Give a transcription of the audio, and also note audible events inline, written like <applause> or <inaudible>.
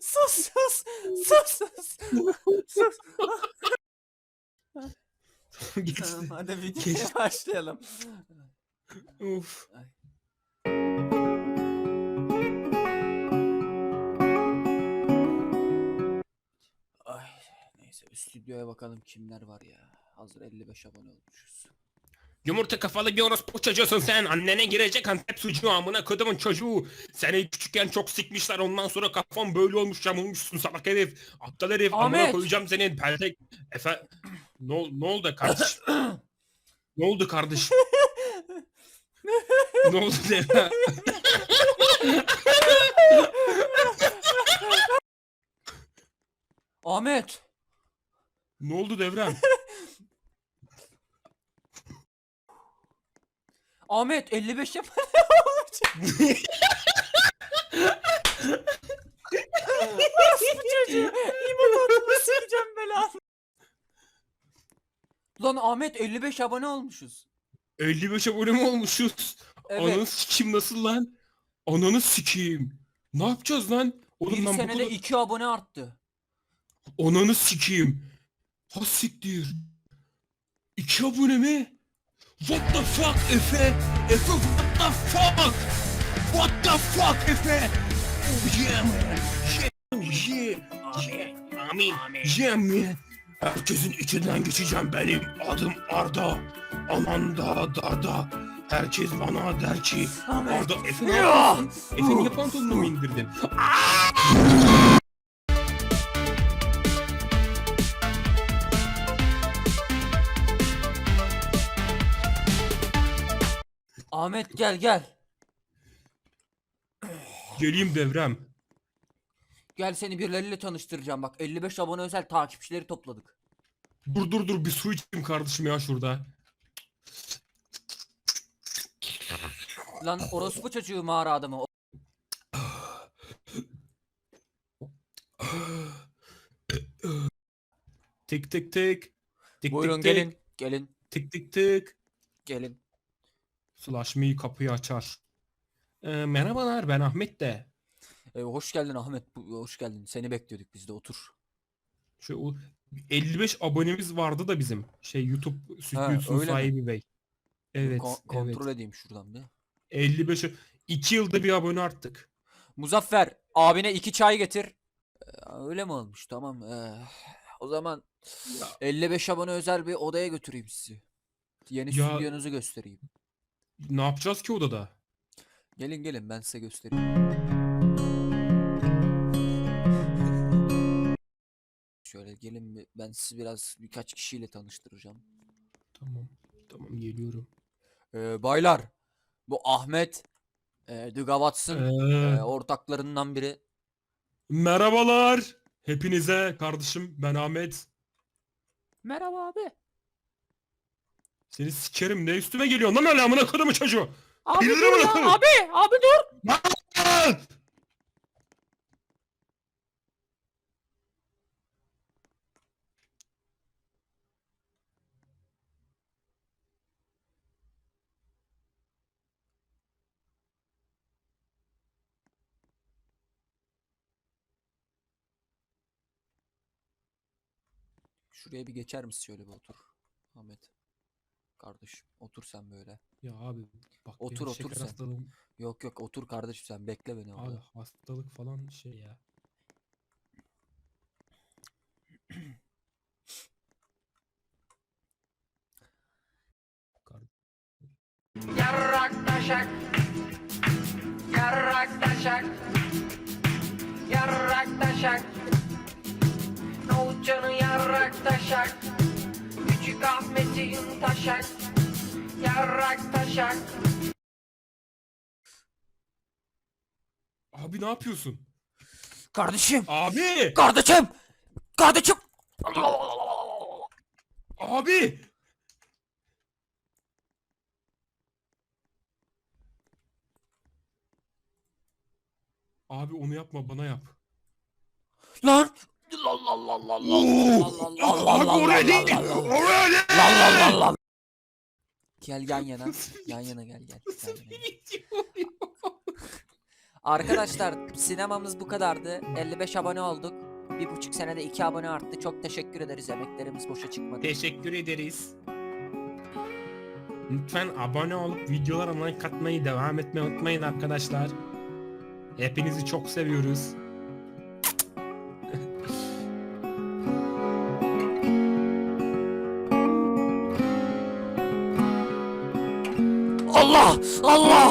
Sus sus sus sus sus. Geçti. Tamam, hadi videoya <laughs> başlayalım. Of. Ay neyse bir stüdyoya bakalım kimler var ya. Hazır 55 abone olmuşuz. Yumurta kafalı bir orospu çocuğusun sen. Annene girecek Antep sucuğu amına kodumun çocuğu. Seni küçükken çok sikmişler ondan sonra kafan böyle olmuş yamulmuşsun salak herif. Aptal herif amına Ahmet! koyacağım senin peltek. Efe... Ne, ol- ne oldu kardeş? ne oldu kardeş? <laughs> ne oldu Devran? Ahmet! ne oldu Devran? <laughs> Ahmet 55 yap. Orospu çocuğu. İmam sikeceğim belanı. Lan Ahmet 55 abone olmuşuz. 55 abone mi olmuşuz? Evet. Ananı sikeyim nasıl lan? Ananı sikeyim. Ne yapacağız lan? Oğlum bir bu senede kadar... 2 abone arttı. Ananı sikeyim. Ha siktir. İki abone mi? What the fuck Efe? Efe what the fuck? What the fuck Efe? Oh yeah man. Yeah. Yeah. Yeah. Amin. Yeah man. Herkesin içinden geçeceğim benim adım Arda. Aman da darda. Herkes bana der ki. Arda Efe ne yapıyorsun? Efe niye pantolonunu mu indirdin? Ahmet gel gel. Geleyim devrem. Gel seni birileriyle tanıştıracağım bak 55 abone özel takipçileri topladık. Dur dur dur bir su içeyim kardeşim ya şurada. Lan orospu çocuğu mağara adamı. O- Tık tık tık. Tık Buyurun tık gelin. tık. Gelin. Tık tık tık. Gelin. Slash me kapıyı açar. Ee, merhabalar ben Ahmet de. Ee, hoş geldin Ahmet. Hoş geldin. Seni bekliyorduk biz de otur. Şu o 55 abonemiz vardı da bizim. Şey YouTube stüdyosunun öyle mi? sahibi bey. Evet, Ko- evet. kontrol edeyim şuradan bir. 55 2 yılda bir abone arttık. Muzaffer abine iki çay getir. Ee, öyle mi olmuş? Tamam. Ee, o zaman Ya. 55 abone özel bir odaya götüreyim sizi. Yeni Ya- stüdyonuzu göstereyim. Ne yapacağız ki odada? Gelin gelin ben size göstereyim. <laughs> Şöyle gelin bir- ben sizi biraz birkaç kişiyle tanıştıracağım. Tamam. Tamam geliyorum. Ee, baylar bu Ahmet e, The Gavats'ın Ee, e, ortaklarından biri. merhabalar. Hepinize kardeşim ben Ahmet. Merhaba abi. Seni sikerim ne üstüme geliyorsun lan öyle amına kodumu çocuğu. Abi dur ya abi abi dur. Lan! Şuraya bir geçer misin şöyle bir otur. Ahmet. Kardeşim otur sen böyle. Ya abi bak Otur, benim otur şeker sen. hastalığım Yok yok otur kardeşim sen bekle beni abi orada. hastalık falan şey ya. <clears throat> Kar- Yarrak taşak Yarrak taşak Yarrak taşak Nohutcanı yarrak taşak Küçük Ahmet'in taşak Yarrak taşak Abi ne yapıyorsun? Kardeşim. Abi! Kardeşim. Kardeşim. Abi! Abi onu yapma bana yap. Lan. Gel yan yana. Yan yana gel gel. yan yana gel. Arkadaşlar sinemamız bu kadardı. 55 abone olduk. Bir buçuk senede 2 abone arttı. Çok teşekkür ederiz. Emeklerimiz boşa çıkmadı. Teşekkür ederiz. Lütfen abone olup videolara like atmayı devam etmeyi unutmayın arkadaşlar. Hepinizi çok seviyoruz. Allah Allah.